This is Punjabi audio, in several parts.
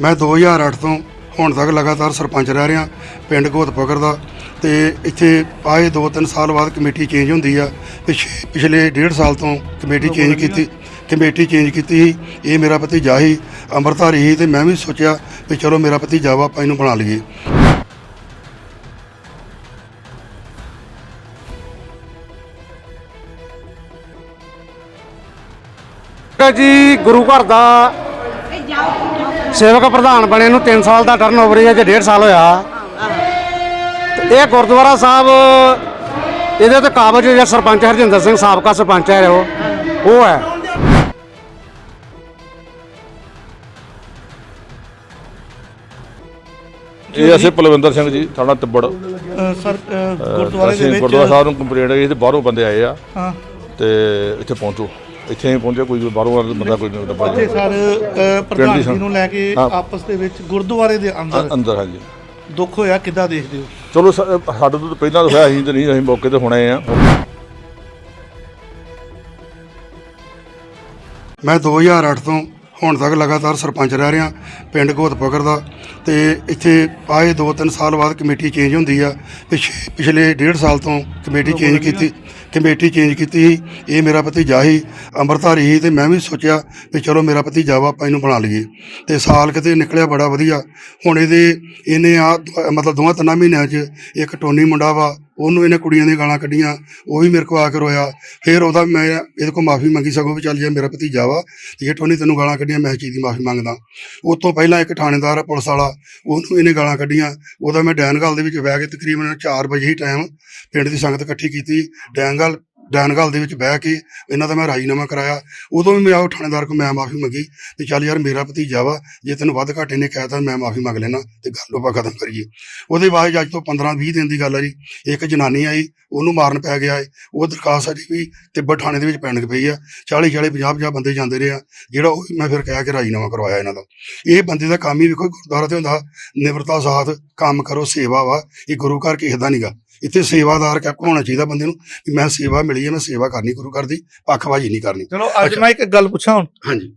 ਮੈਂ 2008 ਤੋਂ ਹੁਣ ਤੱਕ ਲਗਾਤਾਰ ਸਰਪੰਚ ਰਹਿ ਰਿਹਾ ਪਿੰਡ ਘੋਤਪਕਰ ਦਾ। ਤੇ ਇੱਥੇ ਆਏ 2-3 ਸਾਲ ਬਾਅਦ ਕਮੇਟੀ ਚੇਂਜ ਹੁੰਦੀ ਆ। ਪਿਛ- ਪਿਛਲੇ 1.5 ਸਾਲ ਤੋਂ ਕਮੇਟੀ ਚੇਂਜ ਕੀਤੀ ਕਮੇਟੀ ਚੇਂਜ ਕੀਤੀ ਸੀ। ਇਹ ਮੇਰਾ ਭਤੀਜਾ ਸੀ ਅੰਮ੍ਰਿਤਧਾਰੀ ਸੀ ਤੇ ਮੈਂ ਵੀ ਸੋਚਿਆ ਵੀ ਚਲੋ ਮੇਰਾ ਭਤੀਜਾ ਵਾ ਆਪਾਂ ਇਹਨੂੰ ਬਣਾ ਲਈਏ। ਜੀ ਗੁਰੂ ਘਰ ਦਾ ਸੇਵਕ ਪ੍ਰਧਾਨ ਬਣੇ ਨੂੰ 3 ਸਾਲ ਦਾ ਟਰਨ ਓਵਰ ਹੈ ਜੇ 1.5 ਸਾਲ ਹੋਇਆ। ਤੇ ਇਹ ਗੁਰਦੁਆਰਾ ਸਾਹਿਬ ਇਹਦੇ ਤੇ ਕਾਬਜ ਜਿਹੜਾ ਸਰਪੰਚ ਹਰਜਿੰਦਰ ਸਿੰਘ ਸਾਬਕਾ ਸਰਪੰਚ ਹੈ ਉਹ। ਉਹ ਹੈ। ਇਹ ਅਸੀਂ ਪਲਵਿੰਦਰ ਸਿੰਘ ਜੀ ਥਾਣਾ ਤਿੱਬੜ। ਸਰ ਗੁਰਦੁਆਰੇ ਦੇ ਵਿੱਚ ਗੁਰਦੁਆਰਾ ਸਾਹਿਬ ਨੂੰ ਕੰਪਲੇਂਟ ਆਈ ਤੇ ਬਾਹਰੋਂ ਬੰਦੇ ਆਏ ਆ ਹਾਂ। ਤੇ ਇੱਥੇ ਪਹੁੰਚੋ। ਇੱਥੇ ਹੀ ਪਹੁੰਚੇ ਕੋਈ ਬਾਹਰੋਂ ਵਾਲਾ ਬੰਦਾ ਕੋਈ ਨਹੀਂ ਡੱਬਾ ਤੇ ਸਰ ਅ, ਪ੍ਰਧਾਨ ਜੀ ਨੂੰ ਲੈ ਕੇ ਹਾਂ। ਆਪਸ ਦੇ ਵਿੱਚ ਗੁਰਦੁਆਰੇ ਦੇ ਅੰਦਰ ਅੰਦਰ ਹਾਂਜੀ। ਦੁੱਖ ਹੋਇਆ ਕਿੱਦਾਂ ਦੇਖਦੇ ਹੋ? ਚਲੋ ਸ- ਸਾਡੇ ਤੋਂ ਤਾਂ ਪਹਿਲਾਂ ਤਾਂ ਹੋਇਆ ਅਸੀਂ ਤੇ ਨਹੀਂ ਅਸੀਂ ਮੌਕੇ ਤੇ ਹੁਣੇ ਆ ਮੈਂ 2008 ਤੋਂ ਹੁਣ ਤੱਕ ਲਗਾਤਾਰ ਸਰਪੰਚ ਰਹਿ ਰਿਹਾ ਪਿੰਡ ਘੋਤਪਕਰ ਦਾ। ਤੇ ਇੱਥੇ ਆਏ 2-3 ਸਾਲ ਬਾਅਦ ਕਮੇਟੀ ਚੇਂਜ ਹੁੰਦੀ ਆ। ਪਿਛ- ਪਿਛਲੇ 1.5 ਸਾਲ ਤੋਂ ਕਮੇਟੀ ਚੇਂਜ ਕੀਤੀ ਕਮੇਟੀ ਚੇਂਜ ਕੀਤੀ ਸੀ। ਇਹ ਮੇਰਾ ਭਤੀਜਾ ਸੀ ਅੰਮ੍ਰਿਤਧਾਰੀ ਸੀ ਤੇ ਮੈਂ ਵੀ ਸੋਚਿਆ ਵੀ ਚਲੋ ਮੇਰਾ ਭਤੀਜਾ ਵਾ ਆਪਾਂ ਇਹਨੂੰ ਬਣਾ ਲਈਏ। ਤੇ ਸਾਲ ਕਿਤੇ ਨਿਕਲਿਆ ਬੜਾ ਵਧੀਆ। ਹੁਣ ਇਹਦੇ ਇਹਨੇ ਆ ਮਤਲਬ ਦੋਵਾਂ ਤਿੰਨਾਂ ਮਹੀਨਿਆਂ 'ਚ ਇੱਕ ਟੋਨੀ ਮੁੰਡਾ ਵਾ ਉਹਨੂੰ ਇਹਨੇ ਕੁੜੀਆਂ ਦੀਆਂ ਗਾਲਾਂ ਕੱਢੀਆਂ, ਉਹ ਵੀ ਮੇਰੇ ਕੋਲ ਆ ਕੇ ਰੋਇਆ। ਫਿਰ ਉਹਦਾ ਮੈਂ ਇਹਦੇ ਕੋਲ ਮਾਫੀ ਮੰਗੀ, ਸਗੋਂ ਵੀ ਚੱਲ ਜੇ ਮੇਰਾ ਭਤੀਜਾ ਵਾ ਤੇ ਇਹ ਟੋਨੀ ਤੈਨੂੰ ਗਾਲਾਂ ਕੱਢੀਆਂ, ਮੈਂ ਇਸ ਚੀਜ਼ ਦੀ ਮਾਫੀ ਮੰਗਦਾ। ਉਸ ਤੋਂ ਪਹਿਲਾਂ ਇੱਕ ਥਾਣੇਦਾਰ ਆ, ਪੁਲਿਸ ਵਾਲਾ, ਉਹਨੂੰ ਇਹਨੇ ਗਾਲਾਂ ਕੱਢੀਆਂ। ਉਹਦਾ ਮੈਂ ਡੈਨਗਲ ਦੇ ਵਿੱਚ ਬਹਿ ਕੇ ਤਕਰੀਬਨ 4 ਵਜੇ ਹੀ ਟਾਈਮ ਪਿੰਡ ਦੀ ਸੰਗਤ ਇਕੱਠੀ ਕੀਤੀ। ਡੈਨਗਲ ਡੈਨਗਲ ਦੇ ਵਿੱਚ ਬਹਿ ਕੇ ਇਹਨਾਂ ਦਾ ਮੈਂ ਰਾਜੀਨਾਮਾ ਕਰਾਇਆ। ਉਦੋਂ ਵੀ ਮੈਂ ਆਹ ਥਾਣੇਦਾਰ ਕੋਲ ਮੈਂ ਮਾਫੀ ਮੰਗੀ ਤੇ ਚੱਲ ਯਾਰ ਮੇਰਾ ਭਤੀਜਾ ਵਾ, ਜੇ ਤੈਨੂੰ ਵੱਧ ਘਾਟੇ ਨੇ ਕਹਿ ਕਹਿਤਾ ਮੈਂ ਮਾਫੀ ਮੰਗ ਲੈਣਾ ਤੇ ਗੱਲ ਆਪਾਂ ਖਤਮ ਕਰੀਏ। ਉਹਦੇ ਬਾਅਦ ਅੱਜ ਤੋਂ 15 20 ਦਿਨ ਦੀ ਗੱਲ ਹੈ ਜੀ। ਇੱਕ ਜਨਾਨੀ ਆਈ, ਉਹਨੂੰ ਮਾਰਨ ਪੈ ਗਿਆ ਏ। ਉਹ ਦਰਖਾਸਤ ਸਾਡੀ ਵੀ ਤਿੱਬਤ ਥਾਣੇ ਦੇ ਵਿੱਚ ਪੈਣ ਪਈ ਆ। 40 40 50 50 ਬੰਦੇ ਜਾਂਦੇ ਰਹੇ ਆ। ਜਿਹੜਾ ਉਹ ਮੈਂ ਫਿਰ ਕਹਿ ਕੇ ਰਾਜੀਨਾਮਾ ਕਰਵਾਇਆ ਇਹਨਾਂ ਦਾ। ਇਹ ਬੰਦੇ ਦਾ ਕੰਮ ਹੀ ਵੇਖੋ, ਗੁਰਦੁਆਰਾ ਤੇ ਹੁੰਦਾ ਨਿਮਰਤਾ ਸਾਥ, ਕੰਮ ਕਰੋ, ਸੇਵਾ ਵਾ। ਇਹ ਗੁਰੂ ਘਰ ਕਿਸੇ ਦਾ ਨਹੀਂਗਾ ਇੱਥੇ ਸੇਵਾਦਾਰ ਕਿਆ ਹੋਣਾ ਚਾਹੀਦਾ ਬੰਦੇ ਨੂੰ ਵੀ ਮੈਂ ਸੇਵਾ ਮਿਲੀ ਹੈ ਮੈਂ ਸੇਵਾ ਕਰਨੀ ਗੁਰੂ ਘਰ ਦੀ ਪੱਖਬਾਜ਼ੀ ਨਹੀਂ ਕਰਨੀ। ਚਲੋ ਅੱਜ ਮੈਂ ਇੱਕ ਗੱਲ ਪੁੱਛਾਂ ਹੁਣ? ਹਾਂਜੀ।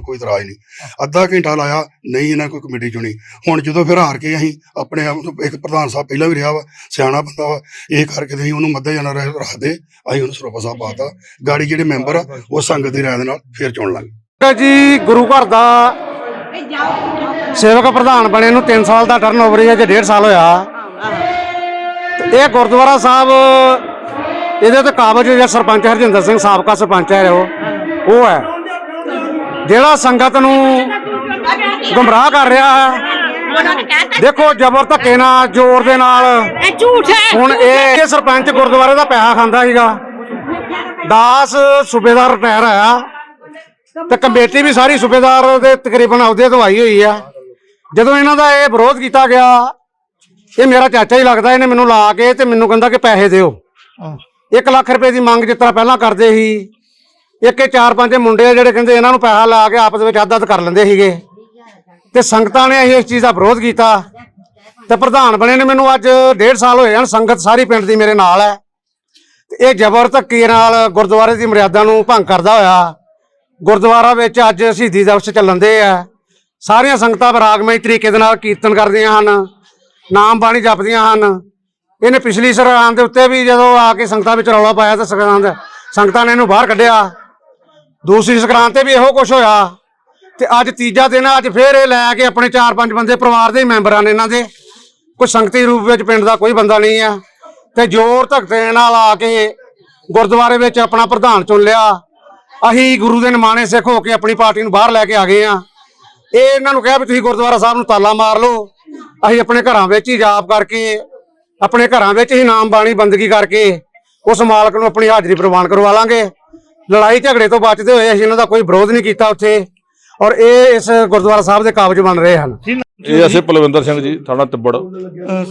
ਕੋਈ ਇਤਰਾਜ਼ ਨਹੀਂ। ਅੱਧਾ ਘੰਟਾ ਲਾਇਆ, ਨਹੀਂ ਇਹਨਾਂ ਕੋਈ ਕਮੇਟੀ ਚੁਣੀ। ਹੁਣ ਜਦੋਂ ਫਿਰ ਹਾਰ ਕੇ ਅਸੀਂ ਆਪਣੇ ਆਪ ਨੂੰ ਇੱਕ ਪ੍ਰਧਾਨ ਸਾਹਿਬ ਪਹਿਲਾਂ ਵੀ ਰਿਹਾ ਵਾ, ਸਿਆਣਾ ਬੰਦਾ ਵਾ, ਇਹ ਕਰਕੇ ਅਸੀਂ ਉਹਨੂੰ ਮੱਦੇ ਜਾਣਾ ਰੱਖਦੇ ਅਸੀਂ ਉਹਨੂੰ ਸਰੋਪਾ ਸਾਹਿਬ ਪਾਤਾ। ਗਾੜੀ ਜਿਹੜੇ ਮੈਂਬਰ ਆ, ਉਹ ਸੰਗਤ ਦੀ ਰਾਏ ਦੇ ਨਾਲ ਫਿਰ ਚੁਣ ਲਾਂਗੇ। ਜੀ, ਗੁਰੂ ਘਰ ਦਾ ਸੇਵਕ ਪ੍ਰਧਾਨ ਬਣੇ ਨੂੰ 3 ਸਾਲ ਦਾ ਟਰਨ ਓਵਰ ਹੈ ਜੇ 1.5 ਸਾਲ ਹੋਇਆ। ਇਹ ਗੁਰਦੁਆਰਾ ਸਾਹਿਬ, ਇਹਦੇ ਤੇ ਕਾਬਜ ਜਿਹੜਾ ਸਰਪੰਚ ਹਰਜਿੰਦਰ ਸਿੰਘ, ਸਾਬਕਾ ਸਰਪੰਚ ਹੈ ਉਹ। ਉਹ ਹੈ। ਜਿਹੜਾ ਸੰਗਤ ਨੂੰ ਗੁੰਮਰਾਹ ਕਰ ਰਿਹਾ ਹੈ ਦੇਖੋ ਜ਼ਬਰ ਧੱਕੇ ਨਾਲ ਜ਼ੋਰ ਦੇ ਨਾਲ। ਇਹ ਝੂਠ ਹੈ। ਹੁਣ ਇਹ ਸਰਪੰਚ ਗੁਰਦੁਆਰੇ ਦਾ ਪੈਸਾ ਖਾਂਦਾ ਸੀਗਾ। ਦਾਸ ਸੂਬੇਦਾਰ ਰਿਟਾਇਰ ਆਇਆ ਤੇ ਕਮੇਟੀ ਵੀ ਸਾਰੀ ਸੂਬੇਦਾਰ ਦੇ ਤਕਰੀਬਨ ਅਹੁਦੇ ਤੋਂ ਆਈ ਹੋਈ ਆ ਜਦੋਂ ਇਹਨਾਂ ਦਾ ਇਹ ਵਿਰੋਧ ਕੀਤਾ ਗਿਆ ਇਹ ਮੇਰਾ ਚਾਚਾ ਹੀ ਲੱਗਦਾ ਇਹਨੇ ਮੈਨੂੰ ਲਾ ਕੇ ਤੇ ਮੈਨੂੰ ਕਹਿੰਦਾ ਕਿ ਪੈਸੇ ਦਿਓ। 1 ਲੱਖ ਰੁਪਏ ਦੀ ਮੰਗ ਜਿਸ ਤਰ੍ਹਾਂ ਪਹਿਲਾਂ ਕਰਦੇ ਸੀ ਇੱਕ ਇਹ ਚਾਰ ਪੰਜ ਮੁੰਡੇ ਆ ਜਿਹੜੇ ਕਹਿੰਦੇ ਇਹਨਾਂ ਨੂੰ ਪੈਸਾ ਲਾ ਕੇ ਆਪਸ ਵਿੱਚ ਅੱਧ ਅੱਧ ਕਰ ਲੈਂਦੇ ਸੀਗੇ। ਤੇ ਸੰਗਤਾਂ ਨੇ ਅਸੀਂ ਇਸ ਚੀਜ਼ ਦਾ ਵਿਰੋਧ ਕੀਤਾ। ਤੇ ਪ੍ਰਧਾਨ ਬਣੇ ਨੇ ਮੈਨੂੰ ਅੱਜ 1.5 ਸਾਲ ਹੋਏ ਹਨ, ਸੰਗਤ ਸਾਰੀ ਪਿੰਡ ਦੀ ਮੇਰੇ ਨਾਲ ਹੈ। ਤੇ ਇਹ ਜ਼ਬਰ ਧੱਕੇ ਨਾਲ ਗੁਰਦੁਆਰੇ ਦੀ ਮਰਿਆਦਾ ਨੂੰ ਭੰਗ ਕਰਦਾ ਹੋਇਆ। ਗੁਰਦੁਆਰਾ ਵਿੱਚ ਅੱਜ ਸ਼ਹੀਦੀ ਦਿਵਸ ਚੱਲਣ ਦੇ ਆ। ਸਾਰੀਆਂ ਸੰਗਤਾਂ ਬਰਾਗਮਈ ਤਰੀਕੇ ਦੇ ਨਾਲ ਕੀਰਤਨ ਕਰਦੀਆਂ ਹਨ, ਨਾਮ ਬਾਣੀ ਜਪਦੀਆਂ ਹਨ। ਇਹਨੇ ਪਿਛਲੀ ਸਰਕਾਰ ਦੇ ਉੱਤੇ ਵੀ ਜਦੋਂ ਆ ਕੇ ਸੰਗਤਾਂ ਵਿੱਚ ਰੌਲਾ ਪਾਇਆ ਤਾਂ ਸੰਗਤਾਂ ਸੰਗਤਾਂ ਨੇ ਇਹਨੂੰ ਬਾਹਰ ਕੱਢਿਆ। ਦੂਸਰੀ ਸੰਕਰਾਂਤ ਤੇ ਵੀ ਇਹੋ ਕੁਝ ਹੋਇਆ। ਤੇ ਅੱਜ ਤੀਜਾ ਦਿਨ ਅੱਜ ਫੇਰ ਇਹ ਲੈ ਕੇ ਆਪਣੇ 4-5 ਬੰਦੇ ਪਰਿਵਾਰ ਦੇ ਹੀ ਮੈਂਬਰਾਂ ਨੇ ਇਹਨਾਂ ਦੇ। ਕੋਈ ਸੰਗਤੀ ਰੂਪ ਵਿੱਚ ਪਿੰਡ ਦਾ ਕੋਈ ਬੰਦਾ ਨਹੀਂ ਆ। ਤੇ ਜ਼ੋਰ ਧਕਤੇ ਨਾਲ ਆ ਕੇ ਗੁਰਦੁਆਰੇ ਵਿੱਚ ਆਪਣਾ ਪ੍ਰਧਾਨ ਚੁਣ ਲਿਆ। ਅਸੀਂ ਗੁਰੂ ਦੇ ਨਿਮਾਣੇ ਸਿੱਖ ਹੋ ਕੇ ਆਪਣੀ ਪਾਰਟੀ ਨੂੰ ਬਾਹਰ ਲੈ ਕੇ ਆ ਗਏ ਆ। ਇਹ ਇਹਨਾਂ ਨੂੰ ਕਿਹਾ ਵੀ ਤੁਸੀਂ ਗੁਰਦੁਆਰਾ ਸਾਹਿਬ ਨੂੰ ਤਾਲਾ ਮਾਰ ਲਓ। ਅਸੀਂ ਆਪਣੇ ਘਰਾਂ ਵਿੱਚ ਹੀ ਜਾਪ ਕਰਕੇ, ਆਪਣੇ ਘਰਾਂ ਵਿੱਚ ਹੀ ਨਾਮ ਬਾਣੀ ਬੰਦਗੀ ਕਰਕੇ ਉਸ ਮਾਲਕ ਨੂੰ ਆਪਣੀ ਹਾਜ਼ਰੀ ਪ੍ਰਵਾਨ ਕਰਵਾ ਲਾਂਗੇ। ਲੜਾਈ ਝਗੜੇ ਤੋਂ ਬਚਦੇ ਹੋਏ ਅਸੀਂ ਇਹਨਾਂ ਦਾ ਕੋਈ ਵਿਰੋਧ ਨਹੀਂ ਕੀਤਾ ਉੱਥੇ ਔਰ ਇਹ ਇਸ ਗੁਰਦੁਆਰਾ ਸਾਹਿਬ ਦੇ ਕਾਬਜ ਬਣ ਰਹੇ ਹਨ। ਇਹ ਅਸੀਂ ਪਲਵਿੰਦਰ ਸਿੰਘ ਜੀ ਥਾਣਾ ਤਿੱਬੜ।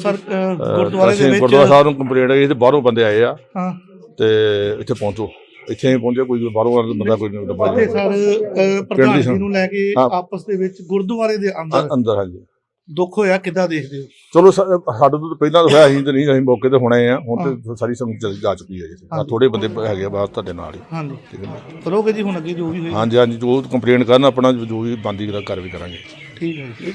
ਸਰ ਗੁਰਦੁਆਰੇ ਦੇ ਅਸੀਂ ਗੁਰਦੁਆਰਾ ਵਿੱਚ ਸਾਹਿਬ ਨੂੰ ਕੰਪਲੇਂਟ ਆਈ ਤੇ ਬਾਹਰੋਂ ਬੰਦੇ ਆਏ ਆ। ਹਾਂ। ਤੇ ਇੱਥੇ ਪਹੁੰਚੋ। ਇੱਥੇ ਹੀ ਪਹੁੰਚੇ ਕੋਈ ਬਾਹਰੋਂ ਵਾਲਾ ਬੰਦਾ ਕੋਈ ਨਹੀਂ ਡੱਬਾ ਸਰ ਪ੍ਰਧਾਨ ਜੀ ਨੂੰ ਲੈ ਕੇ ਹਾਂ। ਆਪਸ ਦੇ ਵਿੱਚ ਗੁਰਦੁਆਰੇ ਦੇ ਅੰਦਰ ਅੰਦਰ ਹਾਂਜੀ। ਦੁੱਖ ਹੋਇਆ ਕਿੱਦਾਂ ਦੇਖਦੇ ਹੋ? ਚਲੋ ਸਾ- ਸਾਡੇ ਤੋਂ ਤਾਂ ਪਹਿਲਾਂ ਤਾਂ ਹੋਇਆ ਅਸੀਂ ਤੇ ਨਹੀਂ ਅਸੀਂ ਮੌਕੇ ਤੇ ਹੋਣੇ ਆ। ਹੁਣ ਤੇ ਸਾਰੀ ਸਮਝ ਚੱਲ ਜਾ ਚੁੱਕੀ ਹੈ ਜੀ ਥੋੜੇ ਬੰਦੇ ਹੈਗੇ ਆ ਬਾਹਰ ਤੁਹਾਡੇ ਨਾਲ ਹੀ। ਹਾਂਜੀ। ਠੀਕ ਹੈ ਨਾ? ਕਰੋਗੇ ਜੀ ਹੁਣ ਅੱਗੇ ਜੋ ਵੀ ਹੋਏ ਹਾਂਜੀ ਹਾਂਜੀ ਜੋ ਕੰਪਲੇਂਟ ਕਰਨ ਆਪਣਾ ਜੋ ਵੀ ਬੰਦੀ ਕਰ ਵੀ ਕਰਾਂਗੇ। ਠੀਕ ਹੈ। ਜੀ